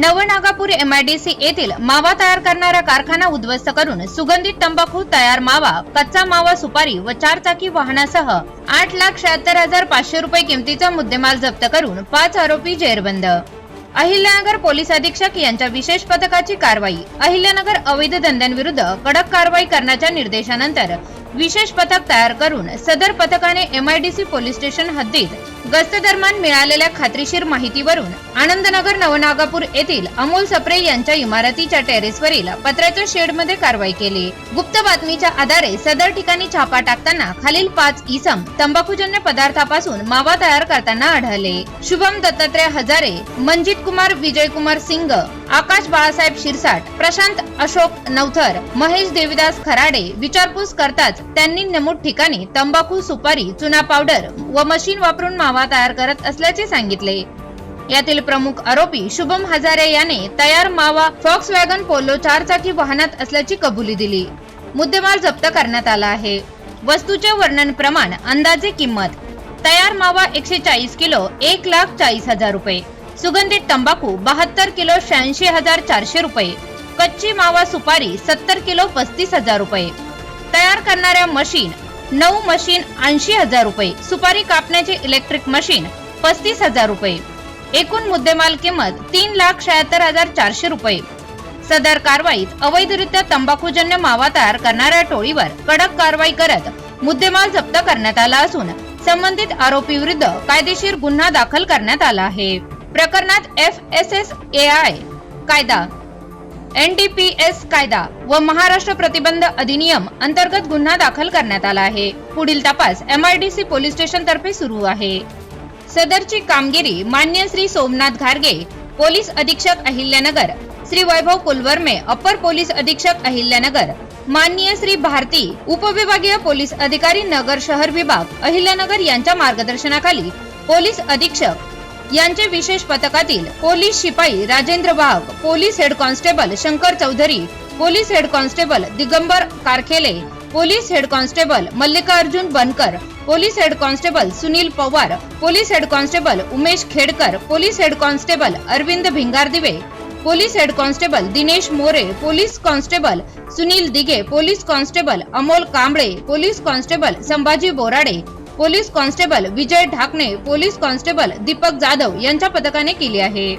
Navnagapur MIDC येथील मावा तयार करणारा कारखाना उद्ध्वस्त करून सुगंधित तंबाखू तयार मावा कच्चा मावा सुपारी व चारचाकी वाहनासह आठ लाख शहात्तर हजार पाचशे रुपये किमतीचा मुद्देमाल जप्त करून पाच आरोपी जेरबंद. अहिल्यानगर पोलीस अधीक्षक यांच्या विशेष पथकाची कारवाई. अहिल्यानगर अवैध धंद्यांविरुद्ध कडक कारवाई करण्याच्या निर्देशानंतर विशेष पथक तयार करून सदर पथकाने एमआयडीसी पोलीस स्टेशन हद्दीत गस्त दरम्यान मिळालेल्या खात्रीशीर माहितीवरून आनंदनगर नवनागापूर येथील अमोल सप्रे यांच्या इमारतीच्या टेरेसवरील पत्र्याच्या शेडमध्ये कारवाई केली. गुप्त बातमीच्या आधारे सदर ठिकाणी छापा टाकताना खालील पाच इसम तंबाखूजन्य पदार्थापासून मावा तयार करताना आढळले. शुभम दत्तात्रय हजारे मंजित कुमार विजय कुमार सिंग आकाश बाळासाहेब शिरसाट प्रशांत अशोक नवथर महेश देविदास खराडे विचारपूस करताच त्यांनी नमूद ठिकाणी तंबाखू सुपारी चुना पावडर व मशीन वापरून मावा तयार करत असल्याचे सांगितले. यातील प्रमुख आरोपी शुभम हजारे याने तयार मावा फॉक्स वॅगन पोलो चारचाकी वाहनात असल्याची कबुली दिली. मुद्देमाल जप्त करण्यात आला आहे. वस्तूचे वर्णन प्रमाण अंदाजे किंमत तयार मावा एकशे चाळीस किलो एक लाख चाळीस हजार रुपये सुगंधित तंबाखू बहात्तर किलो शहाऐंशी हजार चारशे रुपये कच्ची मावा सुपारी सत्तर किलो पस्तीस हजार रुपये. तयार करणाऱ्या मशीन नऊ मशीन ऐंशी हजार रुपये. सुपारी कापण्याची इलेक्ट्रिक मशीन पस्तीस हजार रुपये. एकूण मुद्देमाल किंमत तीन लाख शहात्तर हजार चारशे रुपये. सदर कारवाईत अवैधरित्या तंबाखूजन्य मावा तयार करणाऱ्या टोळीवर कडक कारवाई करत मुद्देमाल जप्त करण्यात आला असून संबंधित आरोपी विरुद्ध कायदेशीर गुन्हा दाखल करण्यात आला आहे. प्रकरणात F S S A I कायदा एनडीपीएस कायदा व महाराष्ट्र प्रतिबंध अधिनियम अंतर्गत गुन्हा दाखल करण्यात आला आहे. पुढील तपास एमआयडीसी पोलीस स्टेशन तर्फे सुरू आहे. सदरची कामगिरी मान्य श्री सोमनाथ घारगे पोलीस अधीक्षक अहिल्यानगर श्री वैभव कुलवर्मे अपर पोलीस अधीक्षक अहिल्यानगर माननीय श्री भारती उपविभागीय पोलीस अधिकारी नगर शहर विभाग अहिल्यानगर यांच्या मार्गदर्शनाखाली पोलीस अधीक्षक यांचे विशेष पथकातील पोलीस शिपाई Rajendra Wagh police head constable Shankar Chaudhari police head constable Digambar Karkhele police head constable Mallikarjun Bankar police head constable Sunil Pawar police head constable Umesh Khedkar police head constable Arvind Bhingardive police head constable Dinesh More police constable Sunil Dighe police constable Amol Kamble police constable Sambhaji Borade police constable Vijay Dhakane police constable Deepak Jadhav यांच्या पथकाने केली आहे.